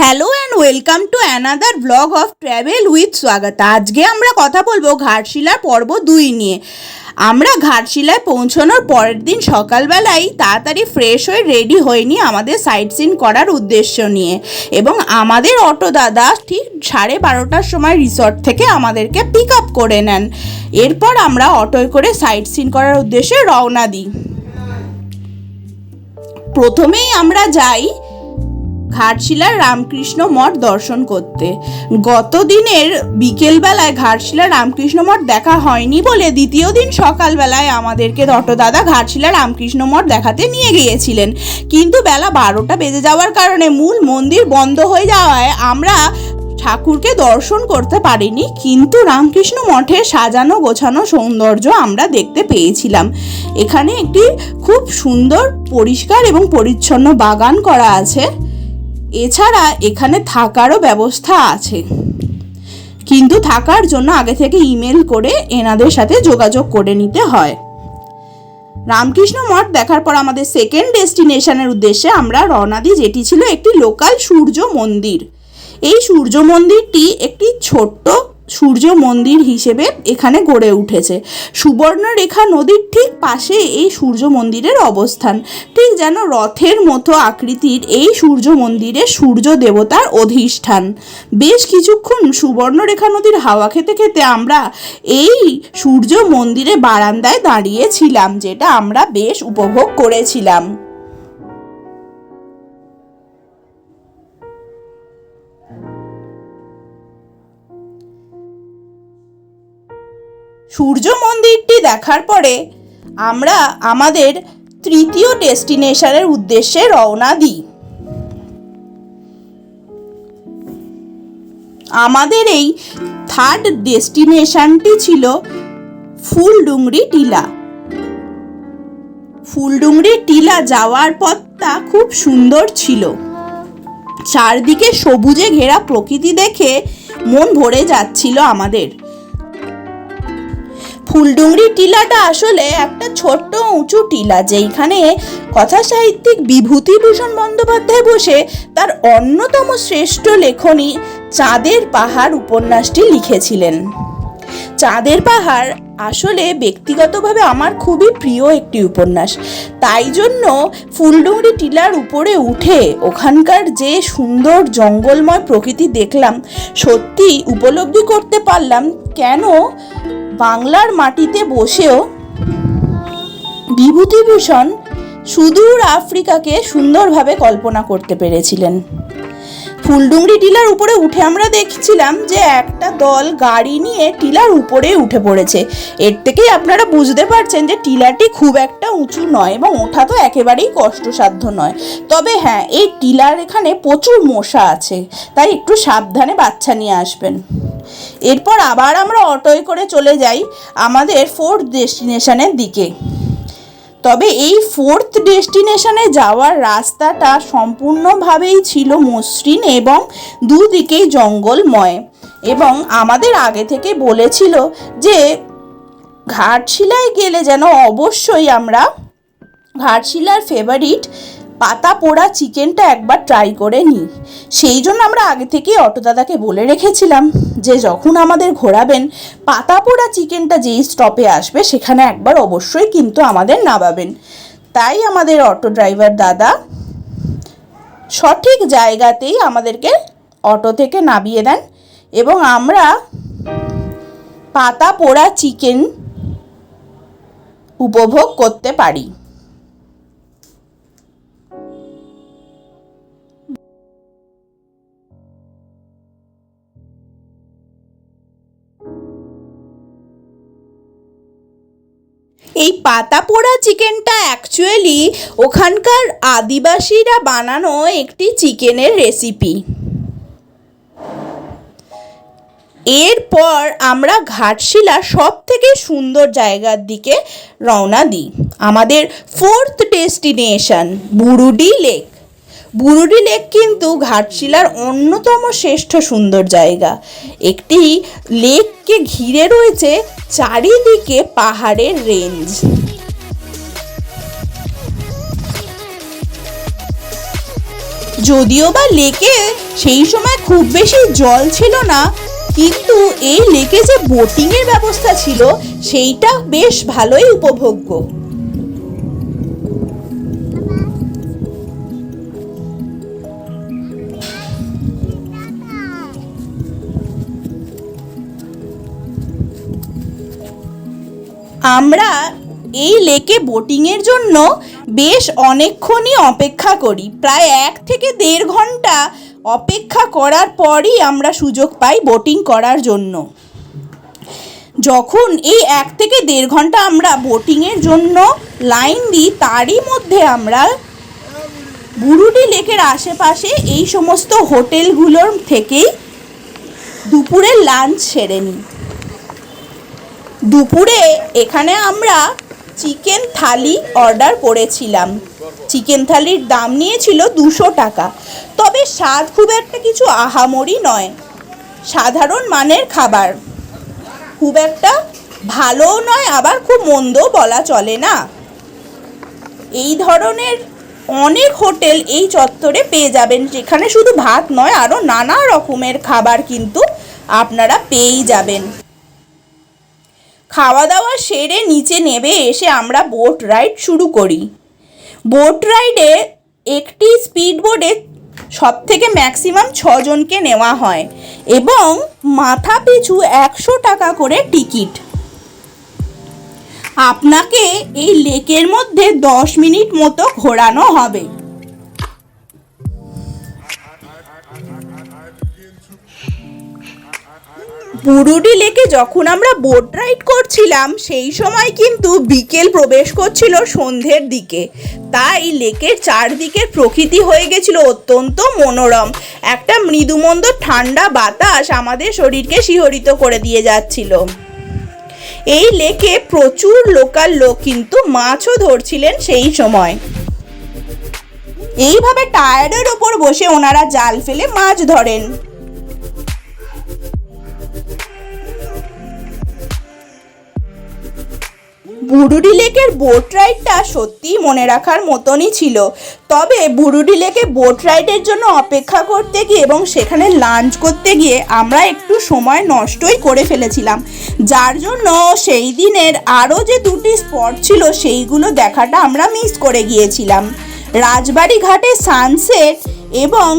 Hello and welcome to another blog of travel with Swagata আজকে আমরা কথা বলব ঘাটশিলার পর্ব দুই নিয়ে। আমরা ঘাটশিলায় পৌঁছানোর পরের দিন সকালবেলায় তাড়াতাড়ি ফ্রেশ হয়ে রেডি হয়নি আমাদের সাইট সিন করার উদ্দেশ্য নিয়ে। এবং আমাদের অটো দাদা ঠিক সাড়ে বারোটার সময় রিসর্ট থেকে আমাদেরকে পিক আপ করে নেন। এরপর আমরা অটোয় করে সাইট সিন করার উদ্দেশ্যে রওনা দিই। প্রথমেই আমরা যাই ঘাটশিলার রামকৃষ্ণ মঠ দর্শন করতে। গত দিনের বিকেলবেলায় ঘাটশিলা রামকৃষ্ণ মঠ দেখা হয়নি বলে দ্বিতীয় দিন সকালবেলায় আমাদেরকে দাদা ঘাটশিলা রামকৃষ্ণ মঠ দেখাতে নিয়ে গিয়েছিলেন। কিন্তু বেলা বারোটা বেজে যাওয়ার কারণে মূল মন্দির বন্ধ হয়ে যাওয়ায় আমরা ঠাকুরকে দর্শন করতে পারিনি, কিন্তু রামকৃষ্ণ মঠের সাজানো গোছানো সৌন্দর্য আমরা দেখতে পেয়েছিলাম। এখানে একটি খুব সুন্দর, পরিষ্কার এবং পরিচ্ছন্ন বাগান করা আছে। এছাড়া এখানে থাকারও ব্যবস্থা আছে। কিন্তু থাকার জন্য আগে থেকে ইমেল করে এনাদের সাথে যোগাযোগ করে নিতে হয়। রামকৃষ্ণ মঠ দেখার পর আমাদের সেকেন্ড ডেস্টিনেশনের উদ্দেশ্যে আমরা রওনা দিই, যেটি ছিল একটি লোকাল সূর্য মন্দির। এই সূর্য মন্দিরটি একটি ছোট্ট সূর্য মন্দির হিসেবে এখানে গড়ে উঠেছে। সুবর্ণরেখা নদীর ঠিক পাশে এই সূর্য মন্দিরের অবস্থান। ঠিক যেন রথের মতো আকৃতির এই সূর্য মন্দিরে সূর্য দেবতার অধিষ্ঠান। বেশ কিছুক্ষণ সুবর্ণরেখা নদীর হাওয়া খেতে খেতে আমরা এই সূর্য মন্দিরে বারান্দায় দাঁড়িয়েছিলাম, যেটা আমরা বেশ উপভোগ করেছিলাম। সূর্য মন্দিরটি দেখার পরে আমরা আমাদের তৃতীয় ডেস্টিনেশনের উদ্দেশ্যে রওনা দিই। আমাদের এই থার্ড ডেস্টিনেশনটি ছিল ফুলডুংরি টিলা। ফুলডুংরি টিলা যাওয়ার পথটা খুব সুন্দর ছিল। চারদিকে সবুজে ঘেরা প্রকৃতি দেখে মন ভরে যাচ্ছিল আমাদের। ফুলডুংরি টিলাটা আসলে একটা ছোট্ট উঁচু টিলা যেইখানে কথা সাহিত্যিক বিভূতিভূষণ বন্দ্যোপাধ্যায় বসে তার অন্যতম শ্রেষ্ঠ লেখনী চাঁদের পাহাড় উপন্যাসটি লিখেছিলেন। চাঁদের পাহাড় আসলে ব্যক্তিগতভাবে আমার খুবই প্রিয় একটি উপন্যাস। তাই জন্য ফুলডুংরি টিলার উপরে উঠে ওখানকার যে সুন্দর জঙ্গলময় প্রকৃতি দেখলাম, সত্যি উপলব্ধি করতে পারলাম কেন বাংলার মাটিতে বসেও বিভূতিভূষণ সুদূর আফ্রিকাকে সুন্দরভাবে কল্পনা করতে পেরেছিলেন। ফুলডুংরি টিলার উপরে উঠে আমরা দেখছিলাম যে একটা দল গাড়ি নিয়ে টিলার উপরে উঠে পড়েছে। এর থেকেই আপনারা বুঝতে পারছেন যে টিলাটি খুব একটা উঁচু নয় এবং ওঠা তো একেবারেই কষ্টসাধ্য নয়। তবে হ্যাঁ এই টিলার এখানে প্রচুর মশা আছে, তাই একটু সাবধানে বাচ্চা নিয়ে আসবেন। এরপর আবার আমরা অটোয় করে চলে যাই আমাদের ফোর্থ ডেস্টিনেশনের দিকে। তবে এই ফোর্থ ডেস্টিনেশনে যাওয়ার রাস্তাটা সম্পূর্ণভাবেই ছিল মসৃণ এবং দুদিকেই জঙ্গলময়। এবং আমাদের আগে থেকে বলেছিল যে ঘাটশিলায় গেলে যেন অবশ্যই আমরা ঘাটশিলার ফেভারিট পাতা পোড়া চিকেনটা একবার ট্রাই করে নিই সেই জন্য আমরা আগে থেকেই অটোদাদাকে বলে রেখেছিলাম যে যখন আমাদের ঘোরাবেন, পাতা পোড়া চিকেনটা যেই স্টপে আসবে, সেখানে একবার অবশ্যই কিন্তু আমাদের নামাবেন। তাই আমাদের অটো ড্রাইভার দাদা সঠিক জায়গাতেই আমাদেরকে অটো থেকে নামিয়ে দেন এবং আমরা পাতা পোড়া চিকেন উপভোগ করতে পারি। এই পাতা পোড়া চিকেনটা অ্যাকচুয়ালি ওখানকার আদিবাসীরা বানানো একটি চিকেনের রেসিপি এরপর আমরা ঘাটশিলা সব থেকে সুন্দর জায়গার দিকে রওনা দিই। আমাদের fourth destination Burudi lake Burudi lake কিন্তু ঘাটশিলার অন্যতম শ্রেষ্ঠ সুন্দর জায়গা। একটি লেককে ঘিরে রয়েছে চারিদিকে পাহাড়ের রেঞ্জ। যদিও বা লেকে সেই সময় খুব বেশি জল ছিল না, কিন্তু এই লেকে যে বোটিংয়ের ব্যবস্থা ছিল, সেইটা বেশ ভালোই উপভোগ্য। আমরা এই লেকে বোটিংয়ের জন্য বেশ অনেকক্ষণই অপেক্ষা করি। প্রায় এক থেকে দেড় ঘণ্টা অপেক্ষা করার পরই আমরা সুযোগ পাই বোটিং করার জন্য। যখন এই এক থেকে দেড় ঘণ্টা আমরা বোটিংয়ের জন্য লাইন দিই, তারই মধ্যে আমরা বুরুডি লেকের আশেপাশে এই সমস্ত হোটেলগুলোর থেকেই দুপুরের লাঞ্চ সেরে নিই। দুপুরে এখানে আমরা চিকেন থালি অর্ডার করেছিলাম। চিকেন থালির দাম নিয়েছিল দুশো টাকা। তবে স্বাদ খুব একটা কিছু আহামরি নয়। সাধারণ মানের খাবার। খুব একটা ভালোও নয়, আবার খুব মন্দও বলা চলে না। এই ধরনের অনেক হোটেল এই চত্বরে পেয়ে যাবেন, যেখানে শুধু ভাত নয়, আরও নানা রকমের খাবার কিন্তু আপনারা পেয়েই যাবেন। খাওয়া দাওয়া সেরে নিচে নেবে এসে আমরা বোট রাইড শুরু করি। বোট রাইডে একটি স্পিড বোটে সব থেকে ম্যাক্সিমাম ছজনকে নেওয়া হয় এবং মাথা পিছু একশো টাকা করে টিকিট। আপনাকে এই লেকের মধ্যে দশ মিনিট মতো ঘোরানো হবে। বুরুডি লেকে যখন আমরা বোট রাইড করছিলাম, সেই সময় কিন্তু বিকেল প্রবেশ করছিল সন্ধ্যের দিকে। তাই লেকের চারদিকের প্রকৃতি হয়ে গেছিল অত্যন্ত মনোরম। একটা মৃদুমন্দ ঠান্ডা বাতাস আমাদের শরীরকে শিহরিত করে দিয়ে যাচ্ছিল। এই লেকে প্রচুর লোকাল লোক কিন্তু মাছও ধরছিলেন সেই সময়। এইভাবে টায়ারের ওপর বসে ওনারা জাল ফেলে মাছ ধরেন। বুরুডি লেকের বোট রাইডটা সত্যিই মনে রাখার মতনই ছিল। তবে বুরুডি লেকে বোট রাইডের জন্য অপেক্ষা করতে গিয়ে এবং সেখানে লাঞ্চ করতে গিয়ে আমরা একটু সময় নষ্টই করে ফেলেছিলাম। যার জন্য সেই দিনের আরও যে দুটি স্পট ছিল সেইগুলো দেখাটা আমরা মিস করে গিয়েছিলাম। রাজবাড়ি ঘাটে সানসেট এবং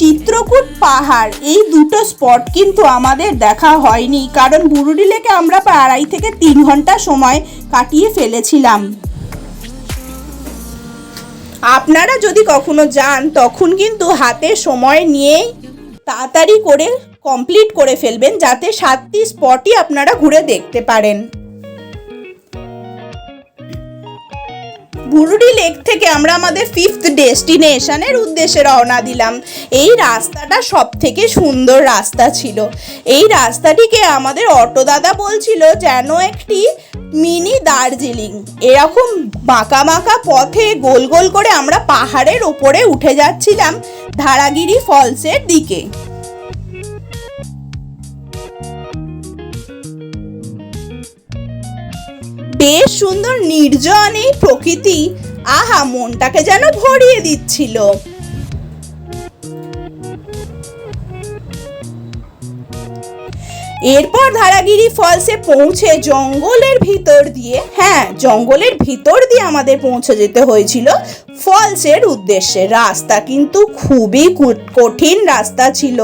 চিত্রকূট পাহাড়। এই দুটো স্পট কিন্তু আমাদের দেখা হয়নি, কারণ বুরুডি লেকে আমরা প্রায় আড়াই থেকে তিন ঘণ্টা সময় কাটিয়ে ফেলেছিলাম। আপনারা যদি কখনো যান, তখন কিন্তু হাতে সময় নিয়েই তাড়াতাড়ি করে কমপ্লিট করে ফেলবেন, যাতে সাতটি স্পটই আপনারা ঘুরে দেখতে পারেন। বুরুডি লেক থেকে আমরা আমাদের ফিফথ ডেস্টিনেশনের উদ্দেশ্যে রওনা দিলাম। এই রাস্তাটা সব থেকে সুন্দর রাস্তা ছিল। এই রাস্তাটিকে আমাদের অটো দাদা বলছিল যেন একটি মিনি দার্জিলিং। এরকম বাঁকা বাঁকা পথে গোল গোল করে আমরা পাহাড়ের ওপরে উঠে যাচ্ছিলাম ধারাগিরি ফলসের দিকে। বেশ সুন্দর নির্জন এই প্রকৃতি। আহা, মনটাকে যেন ভরিয়ে দিচ্ছিল। এরপর ধারাগিরি ফলসে পৌঁছে জঙ্গলের ভিতর দিয়ে হ্যাঁ জঙ্গলের ভিতর দিয়ে আমাদের পৌঁছে যেতে হয়েছিল ফলসের উদ্দেশ্যে। রাস্তা কিন্তু খুবই কঠিন রাস্তা ছিল।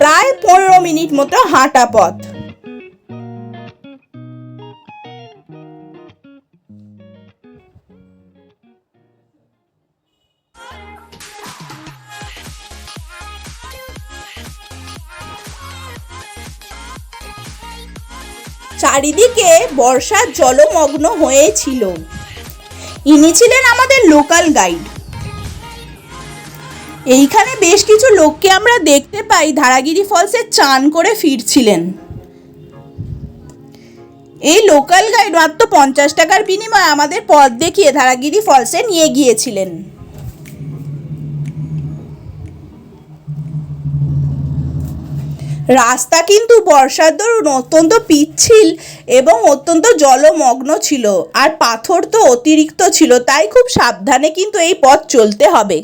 প্রায় পনেরো মিনিট মতো হাঁটা পথ। চারিদিকে বর্ষার জলমগ্ন হয়েছিল। ইনি ছিলেন আমাদের লোকাল গাইড। এইখানে বেশ কিছু লোককে আমরা দেখতে পাই, ধারাগিরি ফলসে চান করে ফিরছিলেন। এই লোকাল গাইড মাত্র পঞ্চাশ টাকার বিনিময়ে আমাদের পথ দেখিয়ে ধারাগিরি ফলসে নিয়ে গিয়েছিলেন। রাস্তা কিন্তু বর্ষার দরুন অত্যন্ত পিচ্ছিল এবং অত্যন্ত জলমগ্ন ছিল। আর পাথর তো অতিরিক্ত ছিল, তাই খুব সাবধানে কিন্তু এই পথ চলতে হবে।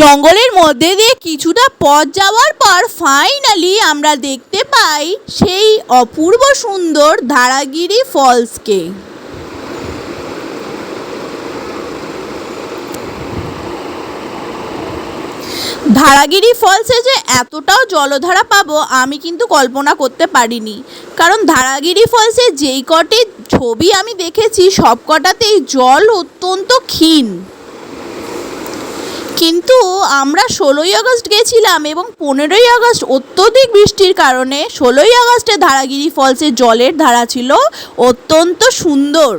জঙ্গলের মধ্যে দিয়ে কিছুটা পথ যাওয়ার পর ফাইনালি আমরা দেখতে পাই সেই অপূর্ব সুন্দর ধারাগিরি ফলসকে ধারাগিরি ফলসে যে এতটাও জলধারা পাবো, আমি কিন্তু কল্পনা করতে পারিনি। কারণ ধারাগিরি ফলসে যেই কটি ছবি আমি দেখেছি সব কটাতেই জল অত্যন্ত ক্ষীণ। কিন্তু আমরা ষোলোই আগস্ট গেছিলাম এবং পনেরোই আগস্ট অত্যধিক বৃষ্টির কারণে ষোলোই আগস্টে ধারাগিরি ফলসে জলের ধারা ছিল অত্যন্ত সুন্দর।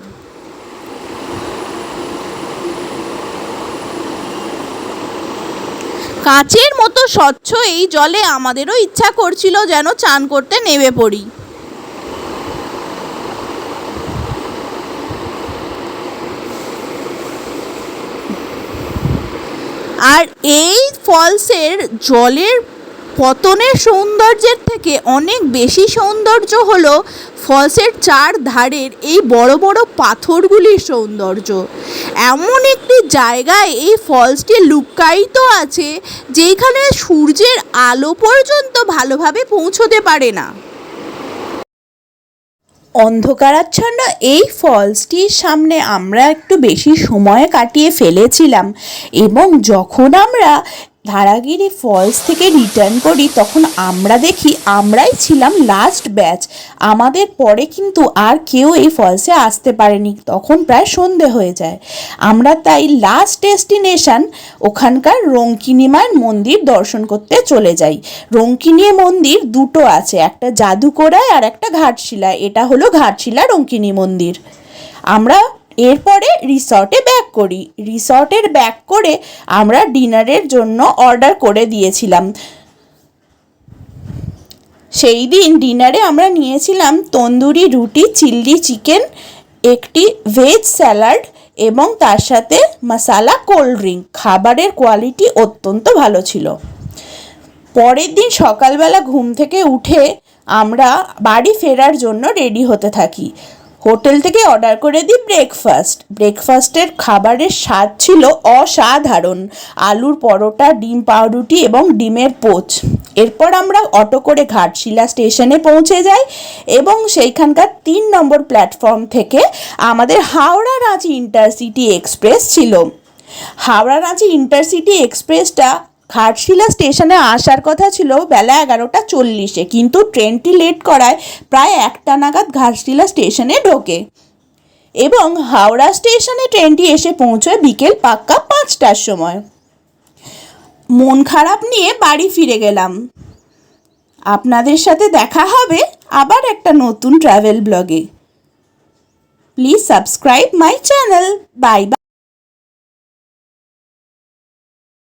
কাঁচের মতো স্বচ্ছ এই জলে আমাদেরও ইচ্ছা করছিল যেন চান করতে নেমে পড়ি। আর এই ফলসের জলের পতনের সৌন্দর্যের থেকে অনেক বেশি সৌন্দর্য হলো ফলসের চার ধারের এই বড় বড় পাথরগুলির সৌন্দর্য। এমন একটি জায়গায় এই ফলসটি লুকায়িত আছে যেখানে সূর্যের আলো পর্যন্ত ভালোভাবে পৌঁছতে পারে না। অন্ধকারাচ্ছন্ন এই ফলসটির সামনে আমরা একটু বেশি সময় কাটিয়ে ফেলেছিলাম এবং যখন আমরা ধারাগিরি ফলস থেকে রিটার্ন করি, তখন আমরা দেখি আমরাই ছিলাম লাস্ট ব্যাচ আমাদের পরে কিন্তু আর কেউ এই ফলসে আসতে পারেনি, তখন প্রায় সন্ধে হয়ে যায়। আমরা তাই লাস্ট ডেস্টিনেশন ওখানকার রঙ্কিনী মায়ের মন্দির দর্শন করতে চলে যাই। রঙ্কিনী মন্দির দুটো আছে, একটা জাদুকোড়ায় আর একটা ঘাটশিলায়। এটা হলো ঘাটশিলা রঙ্কিনী মন্দির। আমরা এরপরে রিসর্টে ব্যাক করি। রিসর্টের ব্যাক করে আমরা ডিনারের জন্য অর্ডার করে দিয়েছিলাম। সেই দিন ডিনারে আমরা নিয়েছিলাম তন্দুরি রুটি চিল্লি চিকেন, একটি ভেজ স্যালাড এবং তার সাথে মশালা কোল্ড ড্রিঙ্ক। খাবারের কোয়ালিটি অত্যন্ত ভালো ছিল। পরের দিন সকালবেলা ঘুম থেকে উঠে আমরা বাড়ি ফেরার জন্য রেডি হতে থাকি। হোটেল থেকে অর্ডার করে দিই ব্রেকফাস্ট ব্রেকফাস্টের খাবারের স্বাদ ছিল অসাধারণ। আলুর পরোটা, ডিম পাউরুটি এবং ডিমের পোচ। এরপর আমরা অটো করে ঘাটশিলা স্টেশনে পৌঁছে যাই এবং সেইখানকার তিন নম্বর প্ল্যাটফর্ম থেকে আমাদের হাওড়া রাঁচি ইন্টারসিটি এক্সপ্রেস ছিল। হাওড়া রাঁচি ইন্টারসিটি এক্সপ্রেসটা ঘাটশিলা স্টেশনে আসার কথা ছিল বেলা এগারোটা চল্লিশে, কিন্তু ট্রেনটি লেট করায় প্রায় একটা নাগাদ ঘাটশিলা স্টেশনে ঢোকে এবং হাওড়া স্টেশনে ট্রেনটি এসে পৌঁছয় বিকেল পাক্কা পাঁচটার সময়। মন খারাপ নিয়ে বাড়ি ফিরে গেলাম। আপনাদের সাথে দেখা হবে আবার একটা নতুন ট্রাভেল ব্লগে please subscribe my channel bye bye